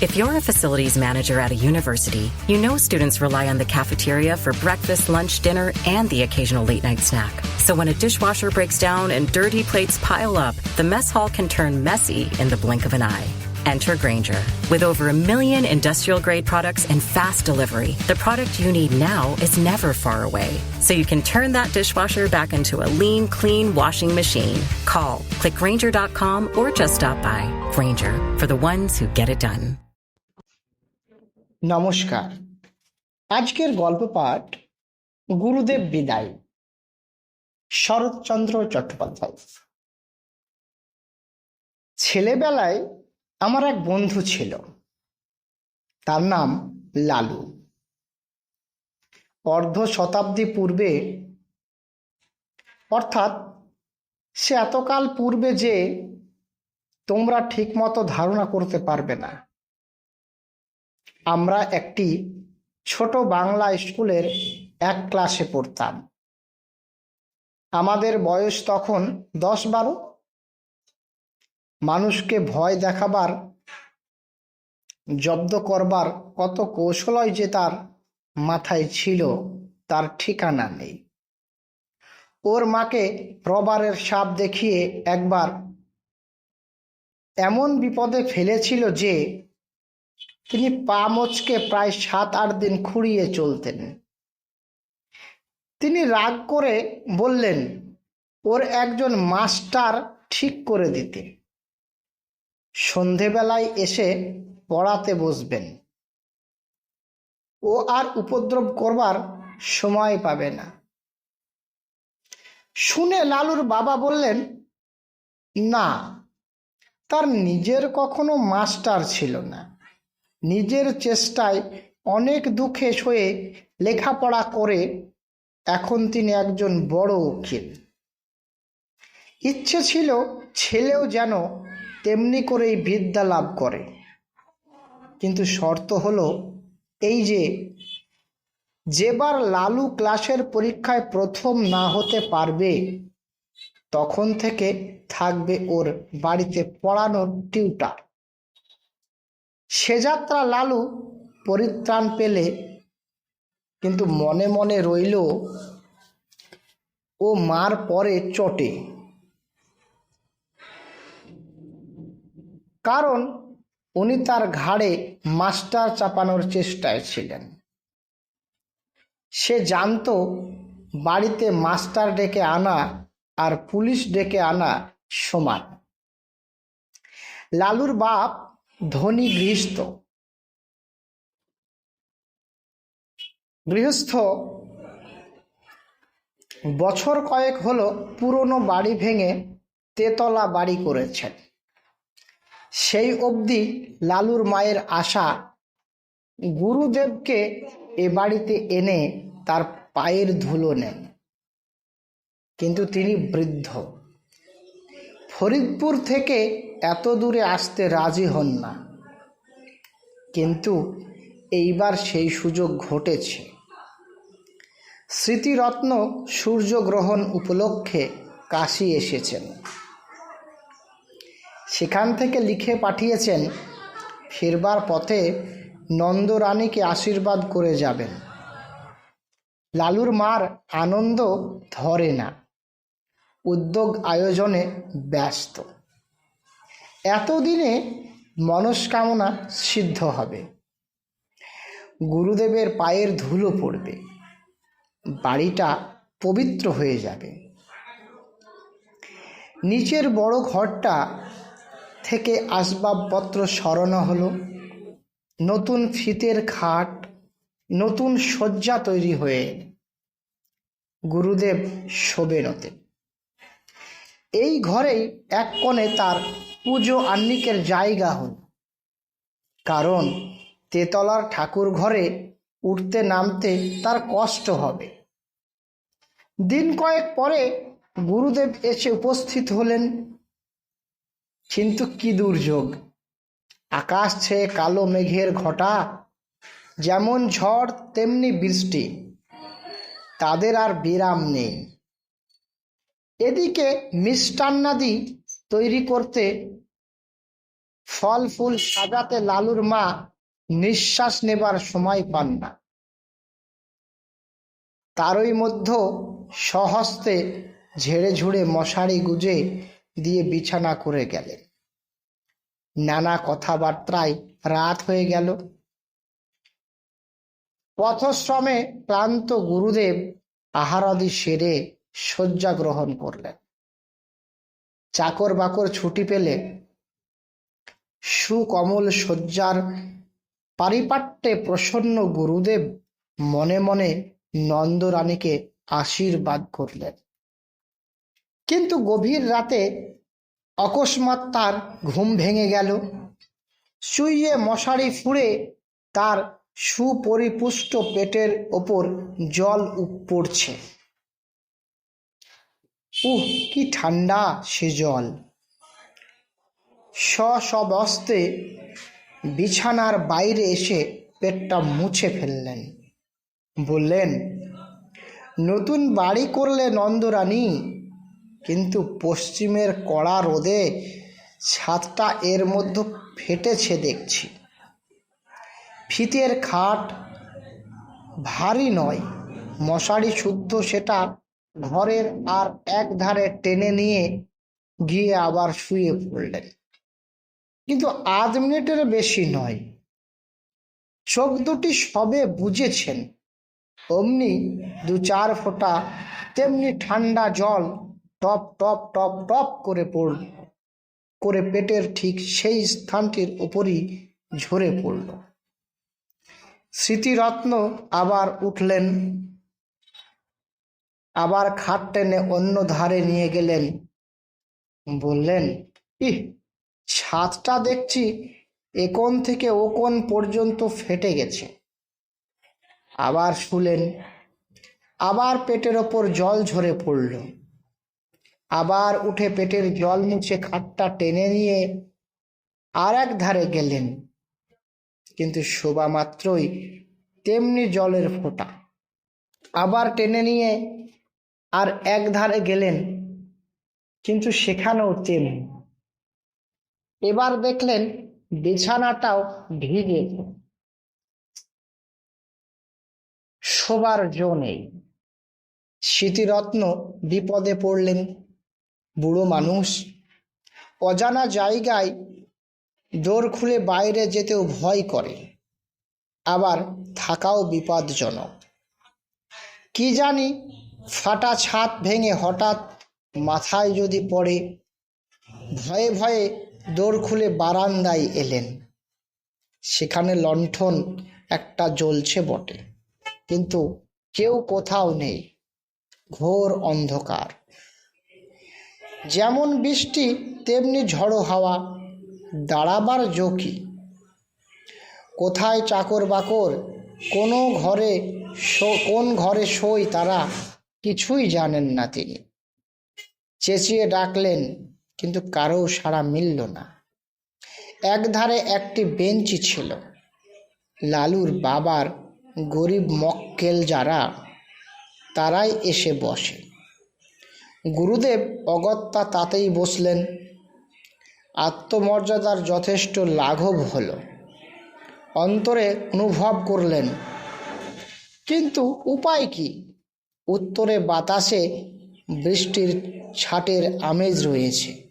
If you're a facilities manager at a university, you know students rely on the cafeteria for breakfast, lunch, dinner, and the occasional late night snack. So when a dishwasher breaks down and dirty plates pile up, the mess hall can turn messy in the blink of an eye. Enter Granger. With over a million industrial grade products and fast delivery, the product you need now is never far away. So you can turn that dishwasher back into a lean, clean washing machine. Call, click Granger.com, or just stop by. Granger, for the ones who get it done. নমস্কার। আজকের গল্প পাঠ গুরুদেব বিদায়। শরৎচন্দ্র চট্টোপাধ্যায়। ছেলেবেলায় আমার এক বন্ধু ছিল। তার নাম লালু। অর্ধ শতাব্দী পূর্বে, অর্থাৎ সে এতকাল পূর্বে যে তোমরা ঠিকমতো ধারণা করতে পারবে না। আমরা একটি ছোট বাংলা স্কুলের এক ক্লাসে পড়তাম। আমাদের বয়স তখন দশ বারো। মানুষকে ভয় দেখাবার, জব্দ করবার কত কৌশলই যে তার মাথায় ছিল, তার ঠিকানা নেই। ওর মাকে রবারের সাপ দেখিয়ে একবার এমন বিপদে ফেলেছিল যে তিনি পা মোচকে প্রায় সাত, আট দিন খুঁড়িয়ে চলতেন। তিনি রাগ করে বললেন, ওর একজন মাস্টার ঠিক করে দিতে। সন্ধেবেলায় এসে পড়াতে বসবেন। ও আর উপদ্রব করবার সময় পাবে না। শুনে লালুর বাবা বললেন, না, তার নিজের কখনো মাস্টার ছিল না। নিজের চেষ্টায় অনেক দুঃখে সয়ে লেখাপড়া করে এখন তিনি একজন বড় উকিল। ইচ্ছে ছিল ছেলেও যেন তেমনি করেই বিদ্যা লাভ করে। কিন্তু শর্ত হলো এই যে, যেবার লালু ক্লাসের পরীক্ষায় প্রথম না হতে পারবে, তখন থেকে থাকবে ওর বাড়িতে পড়ানোর টিউটার। সে যাত্রা লালু পরিত্রাণ পেলে। কিন্তু মনে মনে রইল, ও মার পরে চটে। কারণ উনি তার ঘাড়ে মাস্টার চাপানোর চেষ্টায় ছিলেন। সে জানতো, বাড়িতে মাস্টার ডেকে আনা আর পুলিশ ডেকে আনা সমান। লালুর বাপ ধনী গৃহস্থ গৃহস্থ বছর কয়েক হলো পুরনো বাড়ি ভেঙে তেতলা বাড়ি করেছেন। সেই অবধি লালুর মায়ের আশা গুরুদেবকে এ বাড়িতে এনে তার পায়ের ধুলো নেন। কিন্তু তিনি বৃদ্ধ। ফরিদপুর থেকে এত দূরে আসতে রাজি হন না। কিন্তু এইবার সেই সুযোগ ঘটেছে। স্মৃতিরত্ন সূর্যগ্রহণ উপলক্ষে কাশি এসেছেন। সেখান থেকে লিখে পাঠিয়েছেন, ফেরবার পথে নন্দরানীকে আশীর্বাদ করে যাবেন। লালুর মার আনন্দ ধরে না। উদ্যোগ আয়োজনে ব্যস্ত। এতদিনে মনস্কামনা সিদ্ধ হবে। গুরুদেবের পায়ের ধুলো পড়বে। বাড়িটা পবিত্র হয়ে যাবে। নিচের বড় ঘরটা থেকে আসবাবপত্র সরানো হলো। নতুন ফিতের খাট, নতুন শয্যা তৈরি হয়ে গুরুদেব শোবেন এই ঘরেই এক কোণে তার পুজো আহ্নিকের জায়গা হল। কারণ তেতলার ঠাকুর ঘরে উঠতে নামতে তার কষ্ট হবে। দিন কয়েক পরে গুরুদেব এসে উপস্থিত হলেন। কিন্তু কি দুর্যোগ? আকাশ ছেয়ে কালো মেঘের ঘটা, যেমন ঝড় তেমনি বৃষ্টি। তাদের আর বিরাম নেই। এদিকে মিষ্টান্নাদি তৈরি করতে ফল ফুল সাজাতে লালুর মা নিঃশ্বাস নেবার সময় পান না। তারই মধ্যে সহস্তে ঝেড়ে ঝুড়ে মশারি গুজে দিয়ে বিছানা করে গেলেন। নানা কথাবার্তায় রাত হয়ে গেল। পথশ্রমে ক্লান্ত গুরুদেব আহারাদি সেরে শয্যা গ্রহণ করলেন। চাকর বাকর ছুটি পেলে সুকমল শয্যার পারিপাট্যে প্রসন্ন গুরুদেব মনে মনে নন্দরানীকে আশীর্বাদ করলেন। কিন্তু গভীর রাতে অকস্মাৎ তার ঘুম ভেঙে গেল। শুইয়ে মশারি ফুঁড়ে তার সুপরিপুষ্ট পেটের ওপর জল পড়ছে। উহ, কি ঠান্ডা সে জল। সবস্তে বিছানার বাইরে এসে পেটটা মুছে ফেললেন। বললেন, নতুন বাড়ি করলে নন্দরানী, কিন্তু পশ্চিমের কড়া রোদে ছাদটা এর মধ্যে ফেটেছে দেখছি। ফিতের খাট ভারী নয়, মশারি শুদ্ধ সেটা ঘরের আর এক ধারে টেনে নিয়ে গিয়ে আবার শুয়ে পড়লেন। কিন্তু আধ মিনিটের বেশি নয়। চোখ দুটি সবে বুঝেছেন। অমনি দু চার ফোঁটা তেমনি ঠান্ডা জল টপ টপ টপ টপ করে পড়ল। করে পেটের ঠিক সেই স্থানটির উপরই ঝরে পড়ল। স্মৃতিরত্ন আবার উঠলেন আবার খাট টেনে অন্য ধারে নিয়ে গেলেন। বললেন, ইহ, ছাদটা দেখছি একোণ থেকে ও কোণ পর্যন্ত ফেটে গেছে। আবার শুলেন, আবার পেটের ওপর জল ঝরে পড়ল। আবার উঠে পেটের জল মুছে খাটটা টেনে নিয়ে আর এক ধারে গেলেন। কিন্তু শোভা মাত্রই তেমনি জলের ফোঁটা। আবার টেনে নিয়ে আর এক ধারে গেলেন, কিন্তু সেখানেও তেমনি এবার দেখলেন বিছানাটাও ভিজে শোবার জো নেই। স্মৃতিরত্ন বিপদে পড়লেন, বুড়ো মানুষ। অজানা জায়গায় দোর খুলে বাইরে যেতেও ভয় করে, আবার থাকাও বিপদজনক কি জানি ফাটা ছাদ ভেঙে হঠাৎ মাথায় যদি পড়ে, ভয়ে ভয়ে দৌড় খুলে বারান্দায় এলেন। সেখানে লণ্ঠন একটা জ্বলছে বটে, কিন্তু কেউ কোথাও নেই, ঘোর অন্ধকার। যেমন বৃষ্টি, তেমনি ঝড়ো হাওয়া, দাঁড়াবার জোকি কোথায় চাকর বাকর কোনো ঘরে কোন ঘরে সই তারা কিছুই জানেন না তিনি। চেঁচিয়ে ডাকলেন, কিন্তু কারও সাড়া মিলল না। একধারে একটি বেঞ্চি ছিল। লালুর বাবার গরিব মক্কেল যারা, তারাই এসে বসে। গুরুদেব অগত্যা তাতেই বসলেন। আত্মমর্যাদার যথেষ্ট লাঘব হলো। অন্তরে অনুভব করলেন, কিন্তু উপায় কি? উত্তরে বাতাসে বৃষ্টির ছাটের আমেজ রয়েছে।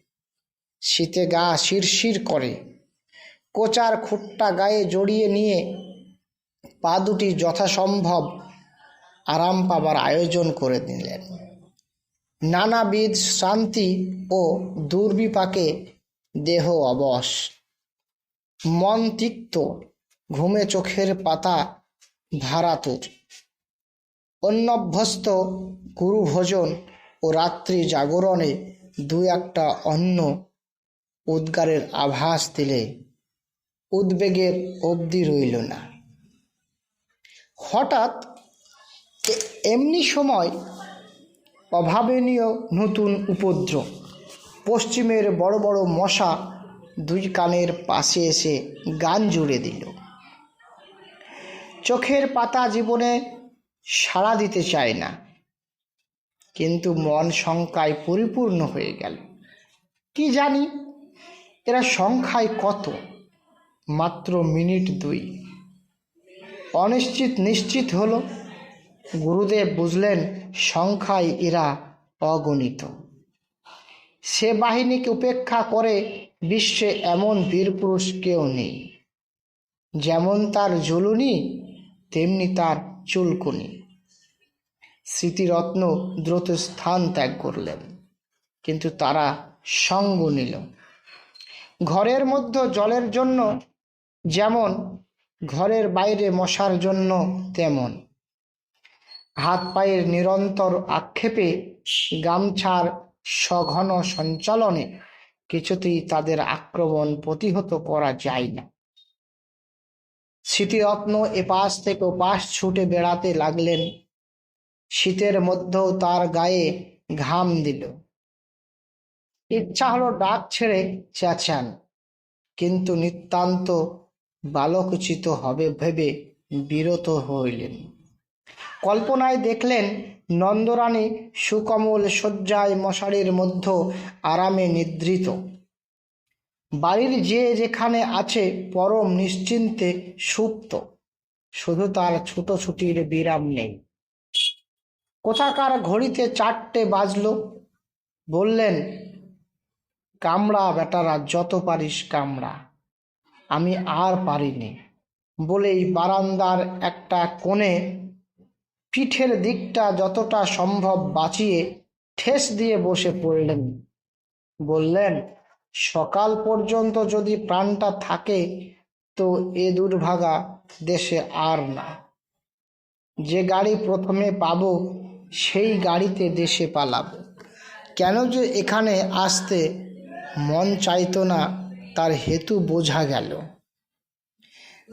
শীতে গা শিরশির করে। কোচার খুট্টা গায়ে জড়িয়ে নিয়ে পা দুটি যথাসম্ভব আরাম পাবার আয়োজন করে দিলেন। নানাবিধ শান্তি ও দুর্বিপাকে দেহ অবশ। মন তিক্ত, ঘুমে চোখের পাতা ভারাতুর। অন্যভ্যস্ত গুরু ভোজন ও রাত্রি জাগরণে দু একটা অন্য উদ্গারের আভাস দিলে উদ্বেগের অবধি রইল না। হঠাৎ এমনি সময় অভাবনীয় নতুন উপদ্রব, পশ্চিমের বড় বড় মশা দুই কানের পাশে এসে গান জুড়ে দিল। চোখের পাতা জীবনে সাড়া দিতে চায় না। কিন্তু মন সংখ্যায় পরিপূর্ণ হয়ে গেল। কি জানি, এরা সংখ্যায় কত? মাত্র মিনিট দুই। অনিশ্চিত নিশ্চিত হল, গুরুদেব বুঝলেন সংখ্যায় এরা অগণিত। সে বাহিনীকে উপেক্ষা করে বিশ্বে এমন বীরপুরুষ কেউ নেই। যেমন তার জুলুনি, তেমনি তার চুলকুনি। স্মৃতিরত্ন দ্রুত স্থান ত্যাগ করলেন, কিন্তু তারা সঙ্গ নিল। ঘরের মধ্যে জলের জন্য যেমন, ঘরের বাইরে মশার জন্য তেমন। হাত পায়ের নিরন্তর আক্ষেপে গামছার সঘন সঞ্চালনে কিছুতেই তাদের আক্রমণ প্রতিহত করা যায় না। স্মৃতিরত্ন এপাশ থেকে ওপাশ ছুটে বেড়াতে লাগলেন। শীতের মধ্যেও তার গায়ে ঘাম দিল। ইচ্ছা হলো ডাক ছেড়ে চেঁচান, কিন্তু নিতান্ত বালকোচিত হবে ভেবে বিরত হইলেন। কল্পনায় দেখলেন নন্দরানী সুকমল শয্যায় মশারির মধ্যে আরামে নিদ্রিত। বাড়ির যে যেখানে আছে পরম নিশ্চিন্তে সুপ্ত, শুধু তার ছুটোছুটির বিরাম নেই। কোথাকার ঘড়িতে চারটে বাজল, বললেন, কামড়া বেটারা, যত পারিস কামড়া। আমি আর পারিনি। বলেই বারান্দার একটা কোণে পিঠের দিকটা যতটা সম্ভব বাঁচিয়ে ঠেস দিয়ে বসে পড়লেন। বললেন সকাল পর্যন্ত যদি প্রাণটা থাকে, তো এ দুর্ভাগা দেশে আর না। যে গাড়ি প্রথমে পাব, সেই গাড়িতে দেশে পালাবো। কেন যে এখানে আসতে মন চাইতো না, তার হেতু বোঝা গেল।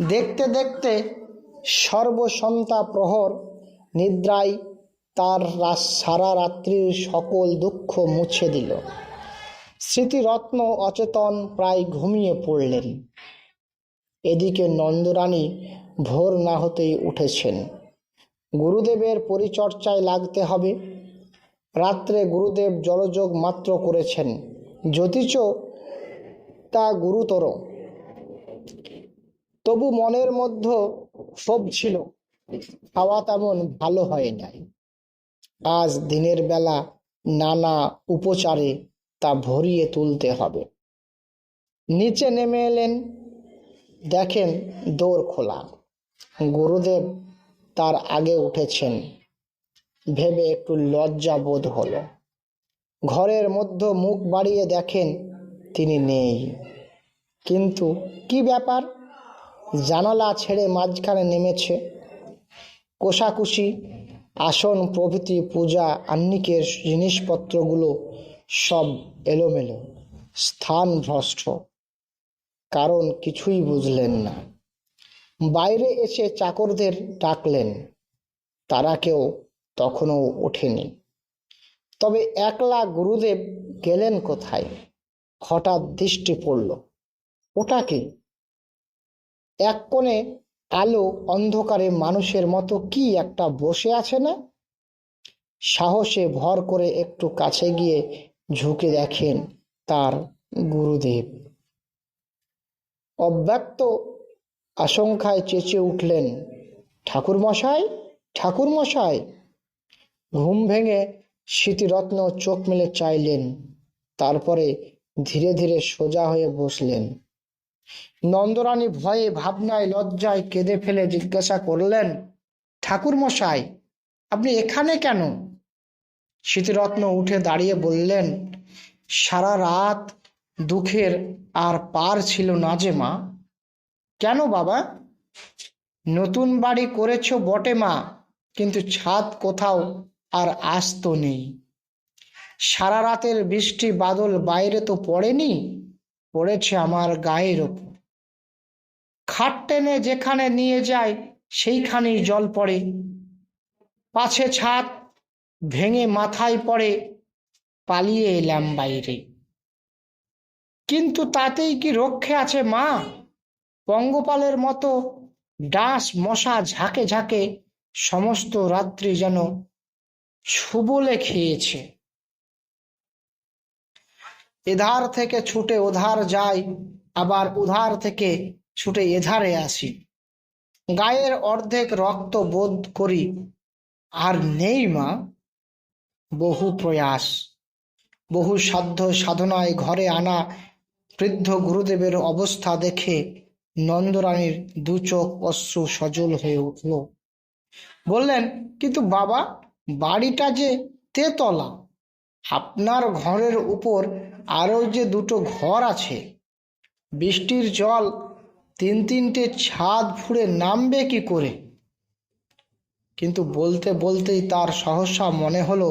দেখতে দেখতে সর্বসন্তা প্রহর, নিদ্রায় তার সারা রাত্রির সকল দুঃখ মুছে দিল। স্মৃতিরত্ন অচেতন প্রায় ঘুমিয়ে পড়লেন। এদিকে নন্দরানী ভোর না হতেই উঠেছেন। গুরুদেবের পরিচর্চায় লাগতে হবে। রাত্রে গুরুদেব জলযোগ মাত্র করেছেন। যদিচ তা গুরুতর। তবু মনের মধ্যে ক্ষোভ ছিল। খাওয়া তেমন ভালো হয় নাই। আজ দিনের বেলা নানা উপচারে তা ভরিয়ে তুলতে হবে। নিচে নেমে এলেন, দেখেন দোর খোলা। গুরুদেব তার আগে উঠেছেন। ভেবে একটু লজ্জা বোধ হলো। ঘরের মধ্যে মুখ বাড়িয়ে দেখেন তিনি নেই। কিন্তু কি ব্যাপার? জানালা ছেড়ে মাঝখানে নেমেছে। কোষাকুষি, আসন, প্রভৃতি, পূজা, আহ্নিকের জিনিসপত্রগুলো সব এলোমেলো, স্থান ভ্রষ্ট। কারণ কিছুই বুঝলেন না। বাইরে এসে চাকরদের ডাকলেন। তারা কেউ তখনও ওঠেনি। তবে একলা গুরুদেব গেলেন কোথায়? হঠাৎ দৃষ্টি পড়ল। ওটা কি? এক কোণে আলো অন্ধকারে মানুষের মতো কি একটা বসে আছে না? সাহসে ভর করে একটু কাছে গিয়ে ঝুঁকে দেখেন তার গুরুদেব। অব্যক্ত আশঙ্কায় চেঁচে উঠলেন ঠাকুর মশাই ঠাকুর মশাই ঘুম ভেঙে স্মৃতিরত্ন চোখ মেলে চাইলেন, তারপরে ধীরে ধীরে সোজা হয়ে বসলেন। নন্দরানী ভয়ে ভাবনায় লজ্জায় কেঁদে ফেলে জিজ্ঞাসা করলেন ঠাকুর মশাই আপনি এখানে কেন? স্মৃতিরত্ন উঠে দাঁড়িয়ে বললেন, সারা রাত দুঃখের আর পার ছিল না যে মা। কেন বাবা? নতুন বাড়ি করেছ বটে মা, কিন্তু ছাদ কোথাও আর আস্ত নেই। সারা রাতের বৃষ্টি বাদল বাইরে তো পড়েনি, পড়েছে আমার গায়ের ওপর। খাট টেনে যেখানে নিয়ে যায়, সেইখানেই জল পড়ে। পাছে ছাদ ভেঙে মাথায় পড়ে পালিয়ে এলাম বাইরে। কিন্তু তাতেই কি রক্ষে আছে মা? পঙ্গপালের মতো ডাঁশ মশা ঝাঁকে ঝাঁকে সমস্ত রাত্রি যেন ছুবলে খেয়েছে। এধার থেকে ছুটে ওধার যাই, আবার উধার থেকে ছুটে এধারে আসি। গায়ের অর্ধেক রক্ত বোধ করি আর নেই মা। বহু প্রয়াস, বহু সাধ্য সাধনায় ঘরে আনা বৃদ্ধ গুরুদেবের অবস্থা দেখে নন্দরানীর দু চোখ অশ্রু সজল হয়ে উঠল। বললেন, কিন্তু বাবা, বাড়িটা যে তেতলা, আপনার ঘরের উপর আরও যে দুটো ঘর আছে, বৃষ্টির জল তিন তিনটে ছাদ ফুঁড়ে নামবে কি করে? কিন্তু বলতে বলতেই তার সহসা মনে হলো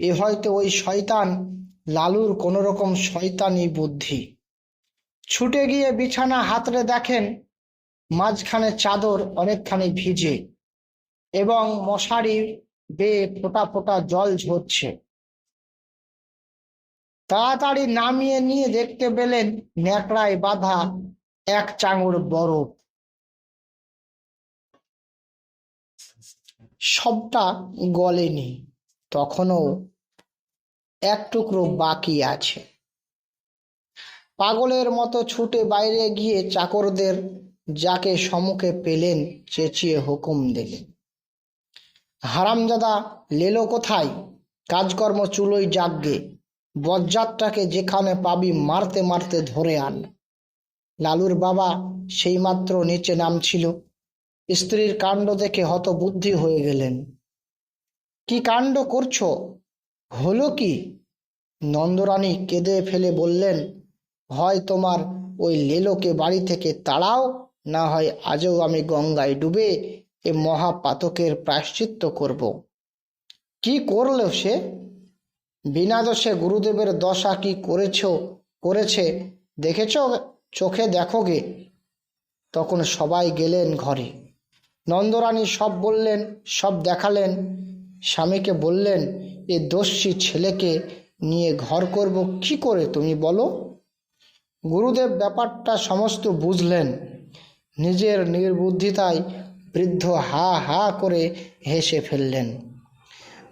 এ হয়তো ওই শয়তান, লালুর কোনো রকম শয়তানি বুদ্ধি। ছুটে গিয়ে বিছানা হাতড়ে দেখেন মাঝখানে চাদর অনেকখানি ভিজে এবং মশারি বেয়ে ফোঁটা ফোঁটা জল ঝরছে। তাড়াতাড়ি নামিয়ে নিয়ে দেখতে পেলেন ন্যাকড়ায় বাঁধা এক চাঙড় বরফ। সবটা গলেনি। তখনও এক টুকরো বাকি আছে। পাগলের মতো ছুটে বাইরে গিয়ে চাকরদের যাকে সমুখে পেলেন চেঁচিয়ে হুকুম দিলেন। হারামজাদা লেলো কোথায়? কাজকর্ম চুলোই জাগগে। বজ্জাতটাকে যেখানে পাবি মারতে মারতে ধরে আন। লালুর বাবা সেইমাত্র নিচে নামছিল। স্ত্রীর কাণ্ড দেখে হতবুদ্ধি হয়ে গেলেন। কি কাণ্ড করছ? হলো কি? নন্দরানী কেঁদে ফেলে বললেন হয় তোমার ওই লেলোকে বাড়ি থেকে তাড়াও, না হয় আজও আমি গঙ্গায় ডুবে এ মহাপাতকের প্রায়শ্চিত্ত করব। কি করল সে? বিনা দোষে গুরুদেবের দশা কি করেছ, করেছে, দেখেছ? চোখে দেখো গে। তখন সবাই গেলেন ঘরে। নন্দরানী সব বললেন, সব দেখালেন। স্বামীকে বললেন, এ দস্যি ছেলেকে নিয়ে ঘর করব কি করে তুমি বলো? গুরুদেব ব্যাপারটা সমস্ত বুঝলেন। নিজের নির্বুদ্ধিতায় বৃদ্ধ হা হা করে হেসে ফেললেন।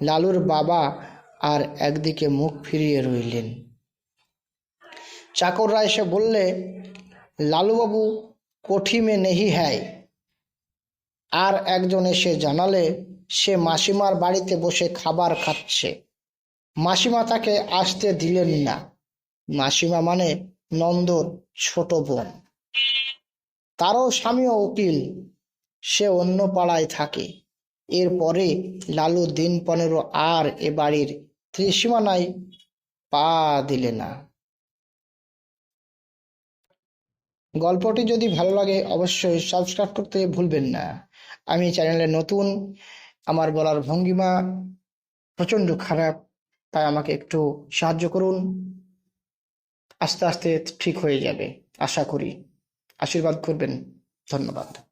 লালুর বাবা আর একদিকে মুখ ফিরিয়ে রইলেন। চাকররা এসে বললে, লালুবাবু কোঠি মে নেহি হ্যায়। আর একজন এসে জানালে সে মাসিমার বাড়িতে বসে খাবার খাচ্ছে। মাসিমা তাকে আসতে দিলেন না। মাসিমা মানে নন্দর ছোট বোন। তারও স্বামীও উকিল। সে অন্য পাড়ায় থাকে। এরপরে লালু দিন পনেরো আর এ বাড়ির ত্রিসীমানায় পা দিলে না। গল্পটি যদি ভালো লাগে, অবশ্যই সাবস্ক্রাইব করতে ভুলবেন না। আমি চ্যানেলে নতুন। আমার বলার ভঙ্গিমা প্রচণ্ড খারাপ, তাই আমাকে একটু সাহায্য করুন। আস্তে আস্তে ঠিক হয়ে যাবে, আশা করি। আশীর্বাদ করবেন। ধন্যবাদ।